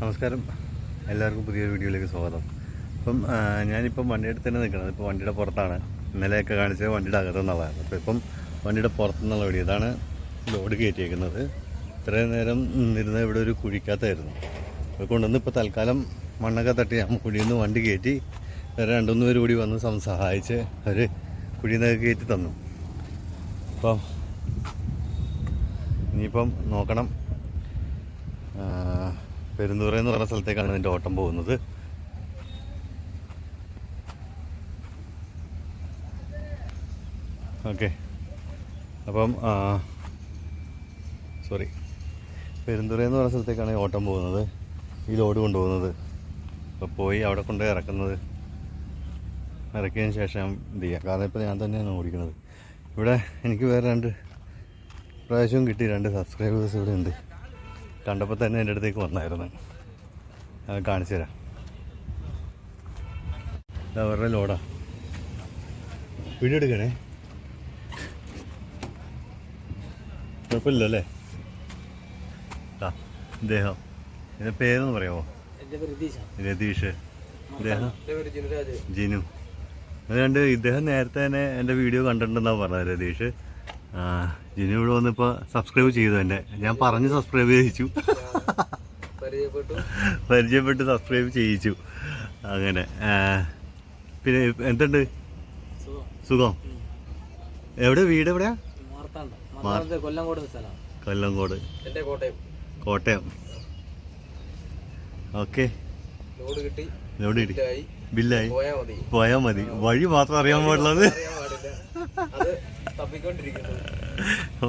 നമസ്കാരം. എല്ലാവർക്കും പുതിയൊരു വീഡിയോയിലേക്ക് സ്വാഗതം. അപ്പം ഞാനിപ്പം വണ്ടിയുടെ തന്നെ നിൽക്കുന്നത്. ഇപ്പോൾ വണ്ടിയുടെ പുറത്താണ്. ഇന്നലെയൊക്കെ കാണിച്ചത് വണ്ടിയുടെ അകത്തുനിന്നുള്ളതാണ്. അപ്പോൾ ഇപ്പം വണ്ടിയുടെ പുറത്തുനിന്നുള്ള വീഡിയോ. ഇതാണ് ലോഡ് കയറ്റിയേക്കുന്നത്. ഇത്രയും നേരം നിന്നിരുന്ന ഇവിടെ ഒരു കുഴിക്കകത്തായിരുന്നു. അപ്പോൾ കൊണ്ടുവന്ന് ഇപ്പോൾ തൽക്കാലം മണ്ണൊക്കെ തട്ടി ആ കുഴിയിൽ നിന്ന് വണ്ടി കയറ്റി വേറെ രണ്ടുമൂന്ന് പേര് കൂടി വന്ന് സം സഹായിച്ച് അവർ കുഴിയിൽ നിന്നൊക്കെ കയറ്റി തന്നു. അപ്പോൾ ഇനിയിപ്പം നോക്കണം. പെരുന്തൂറ എന്ന് പറഞ്ഞ സ്ഥലത്തേക്കാണ് ഇതിന്റെ ഓട്ടം പോകുന്നത്. ഓക്കെ. അപ്പം സോറി. പെരുന്തുറ എന്ന് പറഞ്ഞ സ്ഥലത്തേക്കാണ് ഓട്ടം പോകുന്നത്. ഈ ലോഡ് കൊണ്ടുപോകുന്നത്. അപ്പോൾ പോയി അവിടെ കൊണ്ടുപോയി ഇറക്കുന്നത്. ഇറക്കിയതിന് ശേഷം എന്ത് ചെയ്യാം? കാരണം ഇപ്പോൾ ഞാൻ തന്നെയാണ് ഓടിക്കുന്നത്. ഇവിടെ എനിക്ക് വേറെ രണ്ട് പ്രാവശ്യവും കിട്ടി രണ്ട് സബ്സ്ക്രൈബേഴ്സ് ഇവിടെ ഉണ്ട്. കണ്ടപ്പോൾ തന്നെ എന്റെ അടുത്തേക്ക് വന്നായിരുന്നു. അത് കാണിച്ചു തരാം. അവരുടെ ലോഡാ. വീഡിയോ എടുക്കണേ കുഴപ്പമില്ല അല്ലേ ആ ഇദ്ദേഹം. ഇതിന്റെ പേരെന്ന് പറയാമോ? എന്റെ രതീഷ്. ഇദ്ദേഹം? എന്റെ ജിനു അതുകൊണ്ട് ഇദ്ദേഹം നേരത്തെ തന്നെ എന്റെ വീഡിയോ കണ്ടിട്ടുണ്ടെന്നാണ് പറഞ്ഞത് രതീഷ്. ജിനു ഇവിടെ വന്നിപ്പോൾ സബ്സ്ക്രൈബ് ചെയ്തു എന്നെ. ഞാൻ പറഞ്ഞ് സബ്സ്ക്രൈബ് ചെയ്യിച്ചു. പരിചയപ്പെട്ടു. സബ്സ്ക്രൈബ് ചെയ്യിച്ചു. അങ്ങനെ പിന്നെ എന്തുണ്ട്? സുഖം. എവിടെ? വീട് എവിടെയാ? കൊല്ലംകോട് കോട്ടയം. ഓക്കെ. ലോഡ് കിട്ടി. ബില്ലായി. പോയാ മതി. പോയാ മതി. വഴി മാത്രം അറിയാൻ പാടുള്ളത് അറിയാൻ പാടില്ല.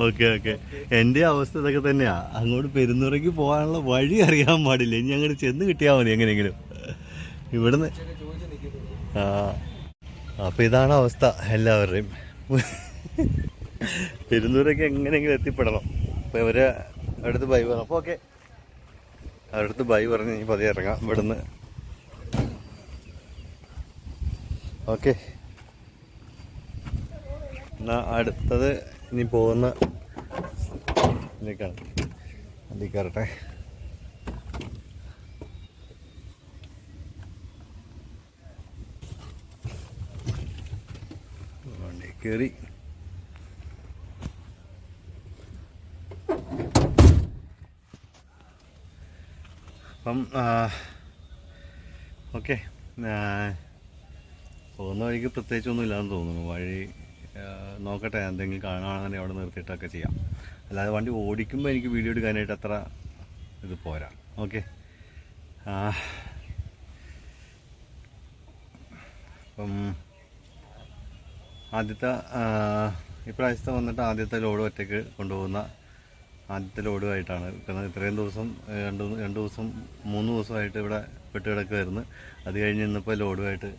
Okay okay. എന്റെ അവസ്ഥ ഇതൊക്കെ തന്നെയാ. അങ്ങോട്ട് പെരുന്നുറയ്ക്ക് പോകാനുള്ള വഴി അറിയാൻ പാടില്ല. ഇനി അങ്ങോട്ട് ചെന്ന് കിട്ടിയാൽ മതി എങ്ങനെയെങ്കിലും. ഇവിടുന്ന് ആ അപ്പോൾ ഇതാണ് അവസ്ഥ എല്ലാവരുടെയും. പെരുന്നൂരൊക്കെ എങ്ങനെയെങ്കിലും എത്തിപ്പെടണം. അപ്പോൾ ഇവരെ അടുത്ത് ബൈ പറഞ്ഞു അപ്പോൾ ഓക്കെ. അവരുടെ അടുത്ത് ബൈ പറഞ്ഞ് ഇനി പതിയെ ഇറങ്ങാം ഇവിടുന്ന്. ഓക്കെ. എന്നാ അടുത്തത് ഇനി പോകുന്ന ഇതിലേക്കാണ്. അതിൽ വണ്ടി കയറി. അപ്പം ഓക്കെ. പോകുന്ന വഴിക്ക് പ്രത്യേകിച്ചൊന്നും ഇല്ലാന്ന് തോന്നുന്നു. വഴി നോക്കട്ടെ എന്തെങ്കിലും കാണുകയാണെങ്കിൽ അവിടെ നിർത്തിയിട്ടൊക്കെ ചെയ്യാം. അല്ലാതെ വണ്ടി ഓടിക്കുമ്പോൾ എനിക്ക് വീഡിയോ എടുക്കാനായിട്ട് അത്ര ഇത് പോരാ. ഓക്കെ. അപ്പം ആദ്യത്തെ ഇപ്രാവശ്യത്തെ വന്നിട്ട് ആദ്യത്തെ ലോഡ് ഒറ്റയ്ക്ക് കൊണ്ടുപോകുന്ന ആദ്യത്തെ ലോഡുമായിട്ടാണ് കാരണം ഇത്രയും ദിവസം രണ്ട് രണ്ട് ദിവസം മൂന്ന് ദിവസമായിട്ട് ഇവിടെ പെട്ടുകിടക്കുമായിരുന്നു അത് കഴിഞ്ഞ് ഇന്നിപ്പോൾ ലോഡുമായിട്ട്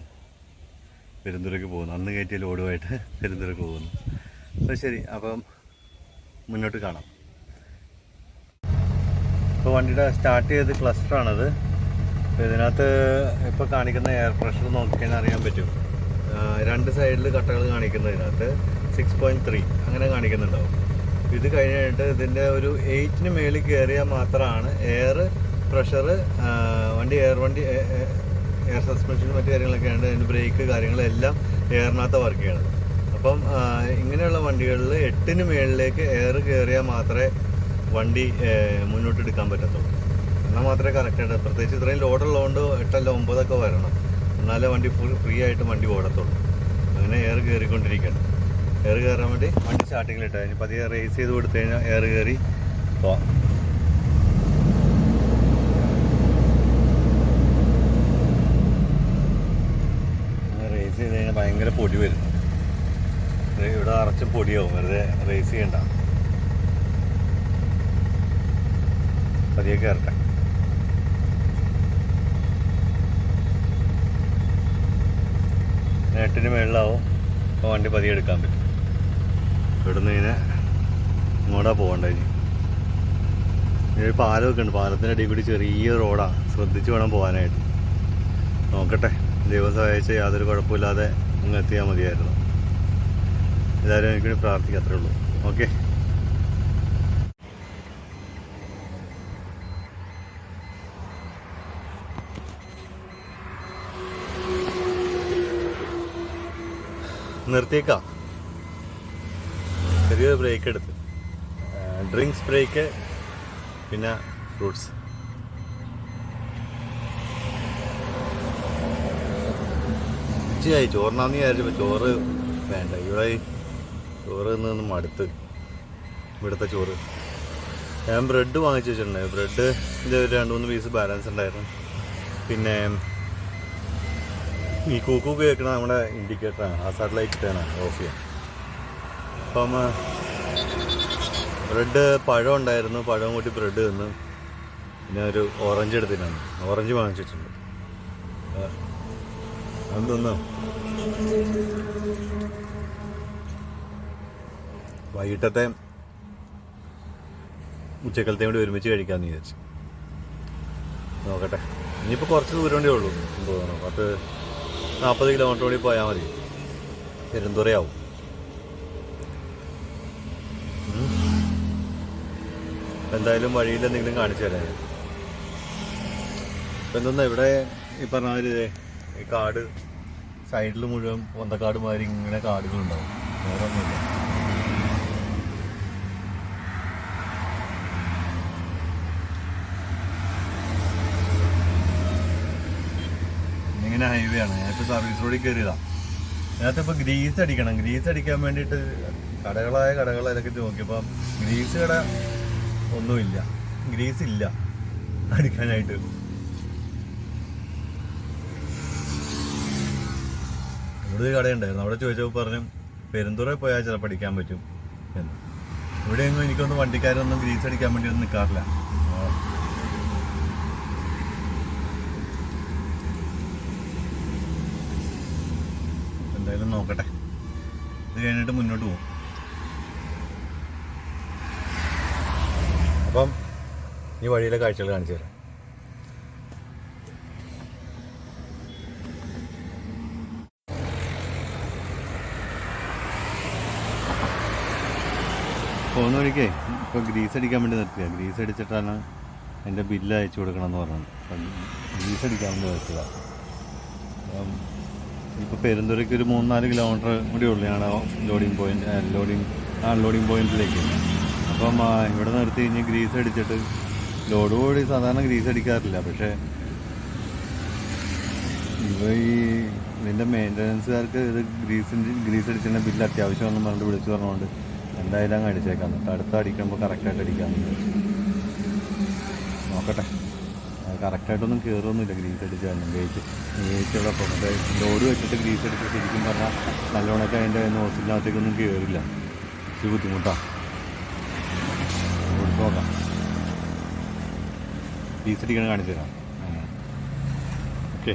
പെരുന്തുരക്ക് പോകുന്നു. അന്ന് കയറ്റിയ ലോഡുമായിട്ട് പെരുന്തുറയ്ക്ക് പോകുന്നു. അപ്പോൾ ശരി അപ്പം മുന്നോട്ട് കാണാം. ഇപ്പോൾ വണ്ടിയുടെ സ്റ്റാർട്ട് ചെയ്ത് ക്ലസ്റ്ററാണത് അപ്പോൾ ഇതിനകത്ത് ഇപ്പോൾ കാണിക്കുന്ന എയർ പ്രഷർ നോക്കിക്കഴിഞ്ഞാൽ അറിയാൻ പറ്റും. രണ്ട് സൈഡിൽ കട്ടകൾ കാണിക്കുന്നത് ഇതിനകത്ത്. സിക്സ് പോയിന്റ് ത്രീ അങ്ങനെ കാണിക്കുന്നുണ്ടാവും. ഇത് കഴിഞ്ഞിട്ട് ഇതിന്റെ ഒരു എയ്റ്റിന് മേളിൽ കയറിയാൽ മാത്രമാണ് എയർ പ്രഷർ വണ്ടി എയർ വണ്ടി എയർ സസ്പെൻഷൻ മറ്റു കാര്യങ്ങളൊക്കെ ഉണ്ട് അതിന്റെ ബ്രേക്ക് കാര്യങ്ങളെല്ലാം എയറിനകത്ത് വർക്ക് ചെയ്യണം അപ്പം ഇങ്ങനെയുള്ള വണ്ടികളിൽ എട്ടിന് മുകളിലേക്ക് എയർ കയറിയാൽ മാത്രമേ വണ്ടി മുന്നോട്ട് എടുക്കാൻ പറ്റത്തുള്ളൂ. എന്നാൽ മാത്രമേ കറക്റ്റ് ആയിട്ട് പ്രത്യേകിച്ച് ഇത്രയും ലോഡുള്ളതുകൊണ്ട് എട്ടല്ല ഒമ്പതൊക്കെ വരണം. എന്നാലേ വണ്ടി ഫുൾ ഫ്രീ ആയിട്ട് വണ്ടി ഓടത്തുള്ളൂ. അങ്ങനെ എയർ കയറിക്കൊണ്ടിരിക്കണം എയർ കയറാൻ വേണ്ടി വണ്ടി സ്റ്റാർട്ടിങ്ങിലിട്ടാൽ ഇനി പതിയെ റേസ് ചെയ്ത് കൊടുത്തു കഴിഞ്ഞാൽ എയർ കയറി പോവാം റേസ് ചെയ്ത് കഴിഞ്ഞാൽ ഭയങ്കര പൊടി വരും. ഇത് ഇവിടെ നിറച്ച് പൊടിയാവും. വെറുതെ റേസ് ചെയ്യണ്ട. പതിയെ കയറട്ടെ നെട്ടിന് മുകളിലാവും അപ്പോൾ വണ്ടി പതിയെ എടുക്കാൻ പറ്റും. ഇവിടുന്ന് ഇങ്ങനെ ഇങ്ങോട്ടാ പോകണ്ട ഇനി. ഇനി പാലം പാലമൊക്കെ ഉണ്ട്. പാലത്തിന്റെ അടിയിൽ കൂടി ചെറിയ റോഡാണ് ശ്രദ്ധിച്ച് വേണം പോകാനായിട്ട്. നോക്കട്ടെ. ദിവസം സഹായിച്ച് യാതൊരു കുഴപ്പമില്ലാതെ അങ്ങ് എത്തിയാൽ മതിയായിരുന്നു. എല്ലാവരും എനിക്ക് പ്രാർത്ഥിക്കാം അത്രേ ഉള്ളൂ. ഓക്കെ. നിർത്തിയേക്കാം. ചെറിയൊരു ബ്രേക്ക് എടുത്ത്. ഡ്രിങ്ക്സ് ബ്രേക്ക് പിന്നെ ഫ്രൂട്ട്സ് ഉച്ചയായി. ചോറിനാന്ന് വിചാരിച്ചപ്പോൾ ചോറ് വേണ്ട. ഇവിടെ ചോറ് നിന്ന് മടുത്ത്. ഇവിടുത്തെ ചോറ്. ഞാൻ ബ്രെഡ് വാങ്ങിച്ച് വെച്ചിട്ടുണ്ടായി ബ്രെഡ് ഒരു രണ്ട് മൂന്ന് പീസ് ബാലൻസ് ഉണ്ടായിരുന്നു. പിന്നെ ഈ കൂക്കു കേൾക്കണ നമ്മുടെ ഇൻഡിക്കേറ്ററാണ് ആ സാറ്റലൈറ്റ് ഇട്ടാണ്. ഓഫ് ചെയ്യാൻ. അപ്പം ബ്രെഡ് പഴം ഉണ്ടായിരുന്നു. പഴം കൂട്ടി ബ്രെഡ് തിന്നു. പിന്നെ ഒരു ഓറഞ്ച് എടുത്തിട്ടാണ്. ഓറഞ്ച് വാങ്ങിച്ചു വെച്ചിട്ടുണ്ട്. അതൊന്നും വൈകിട്ടത്തെ ഉച്ചക്കലത്തെ കൂടി ഒരുമിച്ച് കഴിക്കാമെന്ന് വിചാരിച്ചു. നോക്കട്ടെ. ഇനിയിപ്പോൾ കുറച്ച് ദൂരം കൂടെ ഉള്ളൂ. തോന്നുന്നു പത്ത് നാൽപ്പത് കിലോമീറ്റർ കൂടി പോയാൽ മതി. പെരുന്തുറയാവും. എന്തായാലും വഴിയിൽ എന്തെങ്കിലും കാണിച്ചു തരാം. ഇപ്പം എന്തെന്നാ ഇവിടെ ഈ പറഞ്ഞ മാതിരി ഈ കാട് സൈഡിൽ മുഴുവൻ പൊന്തക്കാട് മാതിരി ഇങ്ങനെ കാടുകളുണ്ടാവും. വേറെ ഒന്നുമില്ല ഇങ്ങനെ ഹൈവേ ആണ്. ഞാനിപ്പോൾ സർവീസ് റോഡിൽ കയറിയതാ അതിനകത്ത് ഇപ്പൊ ഗ്രീസ് അടിക്കണം. ഗ്രീസ് അടിക്കാൻ വേണ്ടിയിട്ട് കടകളായ കടകൾ അതിലൊക്കെ നോക്കിയപ്പോൾ ഗ്രീസ് കട ഒന്നുമില്ല. ഗ്രീസ് ഇല്ല. അടിക്കാനായിട്ട്. ഒരു കടയുണ്ടായിരുന്നു? അവിടെ ചോദിച്ചപ്പോൾ പറഞ്ഞു പെരുന്തുറ പോയാൽ ചിലപ്പോൾ അടിക്കാൻ പറ്റും എന്ന്. ഇവിടെയൊന്നും എനിക്കൊന്നും വണ്ടിക്കാരൊന്നും ഗ്രീസ് അടിക്കാൻ വേണ്ടി ഒന്നും നിൽക്കാറില്ല. എന്തായാലും നോക്കട്ടെ. ഇത് കഴിഞ്ഞിട്ട് മുന്നോട്ട് പോകും അപ്പം ഈ വഴിയിലെ കാഴ്ചകൾ കാണിച്ചു തരാം. പോകുന്ന വഴിക്കേ ഇപ്പോൾ ഗ്രീസ് അടിക്കാൻ വേണ്ടി നിർത്തിയ. ഗ്രീസ് അടിച്ചിട്ടാണ് എന്റെ ബില്ല് അയച്ചു കൊടുക്കണം എന്ന് പറഞ്ഞത്. അപ്പം ഗ്രീസ് അടിക്കാൻ വേണ്ടി അപ്പം ഇപ്പോൾ പെരുന്തുറയ്ക്ക് ഒരു മൂന്നാൽ കിലോമീറ്റർ കൂടി ഉള്ളു ഞാൻ ലോഡിങ് പോയിന്റ് ലോഡിങ് ആ ലോഡിങ് പോയിന്റിലേക്ക്. അപ്പം ഇവിടെ നിർത്തി കഴിഞ്ഞ് ഗ്രീസ് അടിച്ചിട്ട് ലോഡ് കൂടി സാധാരണ ഗ്രീസ് അടിക്കാറില്ല. പക്ഷേ ഇവ ഈ ഇതിന്റെ മെയിന്റനൻസുകാർക്ക് ഇത് ഗ്രീസിന്റെ ഗ്രീസ് അടിച്ചതിന്റെ ബില്ല് അത്യാവശ്യമാണെന്ന് പറഞ്ഞിട്ട് വിളിച്ചു പറഞ്ഞുകൊണ്ട് എന്തായാലും അങ്ങ് അടിച്ചേക്കാം. എന്നിട്ട് അടുത്ത അടിക്കുമ്പോൾ കറക്റ്റായിട്ട് വിചാരിച്ചു നോക്കട്ടെ. കറക്റ്റായിട്ടൊന്നും കയറൊന്നുമില്ല ഗ്രീസ് അടിച്ചാലും ഗേറ്റ് ഗേറ്റുള്ള മറ്റേ ലോഡ് വെച്ചിട്ട് ഗ്രീസ് അടിച്ച് ശരിക്കും പറഞ്ഞാൽ നല്ലോണമൊക്കെ അതിന്റെ നോസിനകത്തേക്കൊന്നും കയറില്ല ഇച്ചിരി ബുദ്ധിമുട്ടാണ് കൊടുത്തു നോക്കാം ഗ്രീസ് അടിക്കണ കാണിച്ചു തരാം. ഓക്കെ.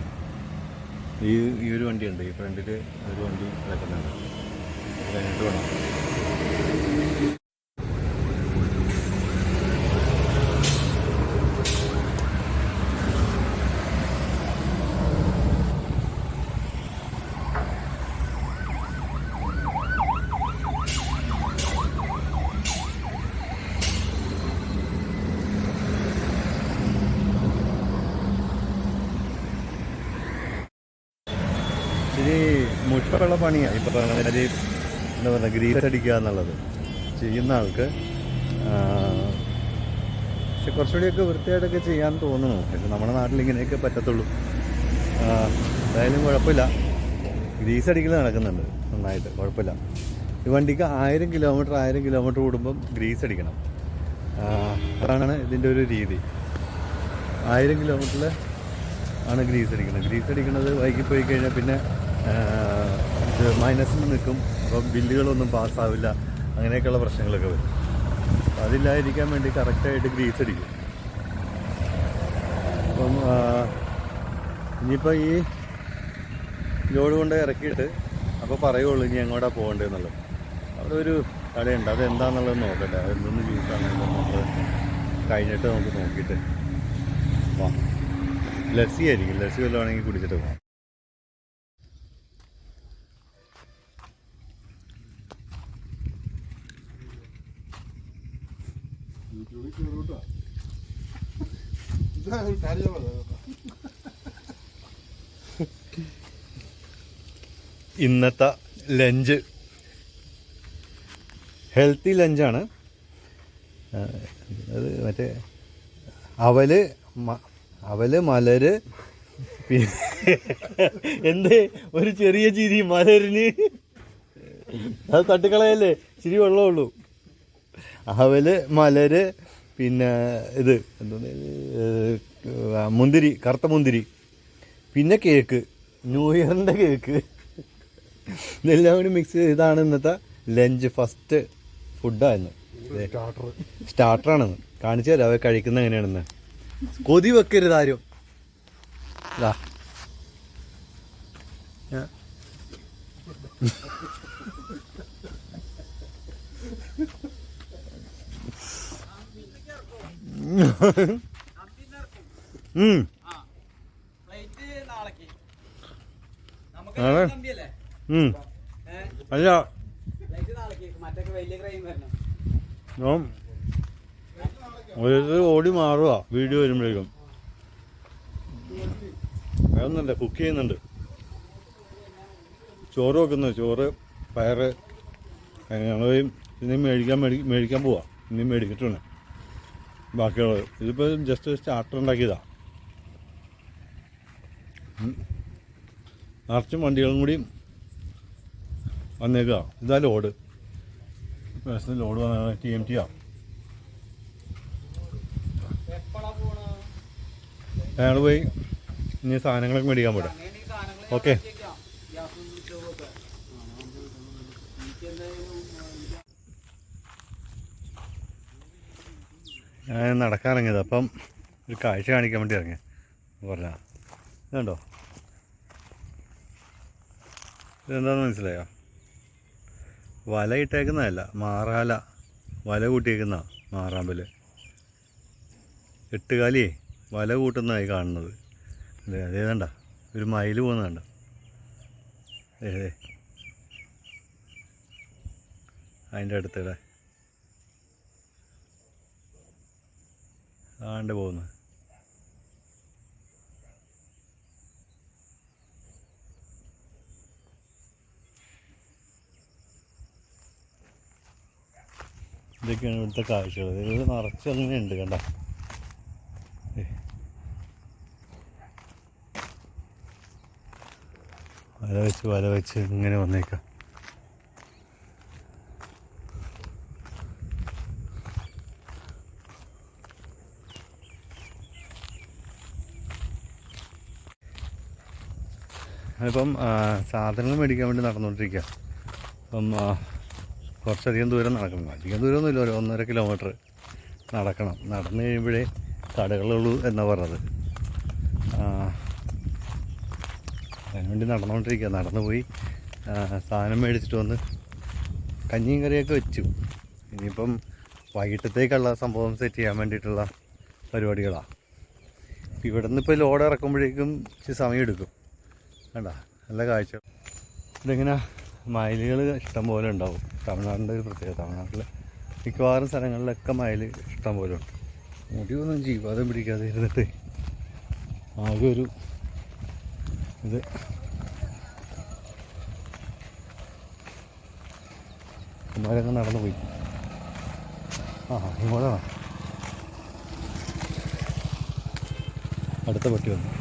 ഈ ഈ ഒരു വണ്ടിയുണ്ട്. ഈ ഫ്രണ്ടിൽ ഒരു വണ്ടി കിടക്കുന്നുണ്ട് കഴിഞ്ഞിട്ട് വേണം ഇച്ചിരി മുഷ്പുള്ള പണിയാണ് ഇപ്പോൾ എന്താ പറയുക ഗ്രീസ് അടിക്കുക എന്നുള്ളത്. ചെയ്യുന്ന ആൾക്ക് പക്ഷെ കുറച്ചുകൂടിയൊക്കെ വൃത്തിയായിട്ടൊക്കെ ചെയ്യാൻ തോന്നുന്നു. പക്ഷെ നമ്മുടെ നാട്ടിൽ ഇങ്ങനെയൊക്കെ പറ്റത്തുള്ളൂ. എന്തായാലും കുഴപ്പമില്ല. ഗ്രീസ് അടിക്കൽ നടക്കുന്നുണ്ട് നന്നായിട്ട്. കുഴപ്പമില്ല. ഈ വണ്ടിക്ക് ആയിരം കിലോമീറ്റർ ആയിരം കിലോമീറ്റർ കൂടുമ്പം ഗ്രീസ് അടിക്കണം. അതാണ് ഇതിന്റെ ഒരു രീതി. ആയിരം കിലോമീറ്ററിൽ ആണ് ഗ്രീസ് അടിക്കുന്നത്. ഗ്രീസ് അടിക്കുന്നത് വൈകി പോയി കഴിഞ്ഞാൽ പിന്നെ ഇത് മൈനസിൽ നിൽക്കും. അപ്പം ബില്ലുകളൊന്നും പാസ്സാവില്ല അങ്ങനെയൊക്കെയുള്ള പ്രശ്നങ്ങളൊക്കെ വരും. അപ്പം അതില്ലാതിരിക്കാൻ വേണ്ടി കറക്റ്റായിട്ട് ഗ്രീസ് അടിക്കും. അപ്പം ഇനിയിപ്പോൾ ഈ ലോഡ് കൊണ്ട് ഇറക്കിയിട്ട് അപ്പോൾ പറയുള്ളൂ ഇനി എങ്ങോട്ടാണ് പോകേണ്ടതെന്നുള്ളത്. അവിടെ ഒരു കടയുണ്ട് അത് എന്താണെന്നുള്ളത് നോക്കട്ടെ. അതെന്തൊന്ന് ജ്യൂസാണെന്നുള്ളത് നമ്മൾ കഴിഞ്ഞിട്ട് നമുക്ക് നോക്കിയിട്ട് ലസ്സി ആയിരിക്കും. ലസ്സി വല്ലതാണെങ്കിൽ കുടിച്ചിട്ട് പോകാം ഇന്നത്തെ ലഞ്ച്. ഹെൽത്തി ലഞ്ചാണ് അത് മറ്റേ അവൽ അവൽ മലര് എന്ത്? ഒരു ചെറിയ ചിരി മലരിന്. അത് തട്ടിക്കളയല്ലേ? ചിരി വെള്ളമുള്ളൂ അവൽ മലര് പിന്നെ ഇത് എന്താണ് മുന്തിരി കറുത്ത മുന്തിരി. പിന്നെ കേക്ക്. New ഇയറിന്റെ cake. ഇതെല്ലാം കൂടി മിക്സ് ചെയ്താണ് ഇന്നത്തെ ലഞ്ച് ഫസ്റ്റ് ഫുഡായിരുന്നു സ്റ്റാർട്ടറാണെന്ന് കാണിച്ചു തരാം അവ കഴിക്കുന്നത് എങ്ങനെയാണെന്ന്. കൊതി വെക്കരുത് ആരും. ഇതാ അല്ല. ഓരോരുത്തർ ഓടി മാറുക വീഡിയോ വരുമ്പോഴേക്കും. അതൊന്നല്ല കുക്ക് ചെയ്യുന്നുണ്ട്. ചോറ് വെക്കുന്നു ചോറ് പയറ് ഞങ്ങൾ ഇനി മേടിക്കാൻ മേടി മേടിക്കാൻ പോവാം. ഇനി മേടിച്ചിട്ടുണ്ട് ബാക്കിയുള്ളത്. ഇതിപ്പോൾ ജസ്റ്റ് സ്റ്റാർട്ടർ ഉണ്ടാക്കിയതാ. ഉം. നിറച്ചും വണ്ടികളും കൂടി വന്നേക്കുക ഇതാ ലോഡ് പേഴ്സണൽ ലോഡ് വന്ന ടി എം ടി ആ. അയാൾ പോയി ഇനി സാധനങ്ങളൊക്കെ മേടിക്കാൻ പോട്ടെ. ഓക്കെ ഞാൻ നടക്കാൻ ഇറങ്ങിയത് അപ്പം ഒരു കാഴ്ച കാണിക്കാൻ വേണ്ടി ഇറങ്ങി. പറഞ്ഞ. ഇതുണ്ടോ? ഇതെന്താന്ന് മനസ്സിലായോ? വല ഇട്ടേക്കുന്നതല്ല മാറാല വല കൂട്ടിയേക്കുന്ന മാറാമ്പൽ എട്ടുകാലിയേ വല കൂട്ടുന്നതായി കാണുന്നത്. അതെ അതേതണ്ട ഒരു മയിൽ പോകുന്നതണ്ട അതിന്റെ അടുത്തിടെ ആണ്ട് പോകുന്നത് ഇതൊക്കെയാണ് ഇവിടുത്തെ കാഴ്ചകൾ. ഇത് നിറച്ച് അങ്ങനെ ഉണ്ട് കണ്ട വല വെച്ച് വല വെച്ച് ഇങ്ങനെ വന്നേക്കാം. ആ, സാധനങ്ങൾ മേടിക്കാൻ വേണ്ടി നടന്നുകൊണ്ടിരിക്കുക അപ്പം കുറച്ചധികം ദൂരം നടക്കണം. അധികം ദൂരമൊന്നുമില്ല ഒരു ഒന്നര കിലോമീറ്റർ നടക്കണം. നടന്നു കഴിയുമ്പോഴേ കടകളുള്ളൂ എന്നാണ് പറഞ്ഞത്. അതിനുവേണ്ടി നടന്നുകൊണ്ടിരിക്കുക നടന്നു പോയി സാധനം മേടിച്ചിട്ട് വന്ന് കഞ്ഞിയും കറിയൊക്കെ വെച്ചു. ഇനിയിപ്പം വൈകിട്ടത്തേക്കുള്ള സംഭവം സെറ്റ് ചെയ്യാൻ വേണ്ടിയിട്ടുള്ള പരിപാടികളാണ് ഇവിടെ നിന്ന് ഇപ്പോൾ ലോഡ് ഇറക്കുമ്പോഴേക്കും സമയം എടുക്കും കണ്ട? നല്ല കാഴ്ച. ഇതിങ്ങനെ മയിലുകൾ ഇഷ്ടം പോലെ ഉണ്ടാവും. തമിഴ്നാടിന്റെ ഒരു പ്രത്യേകത തമിഴ്നാട്ടിൽ മിക്കവാറും സ്ഥലങ്ങളിലൊക്കെ മയിൽ ഇഷ്ടം പോലെ ഉണ്ട്. മുടിയൊന്നും ജീവാതം പിടിക്കാതെ ഇരുന്നിട്ട് ആകെ ഒരു ഇത്. മരങ്ങൾ നടന്നു പോയി. ആ ഇങ്ങോട്ടാണ് അടുത്ത പട്ടി വന്നു.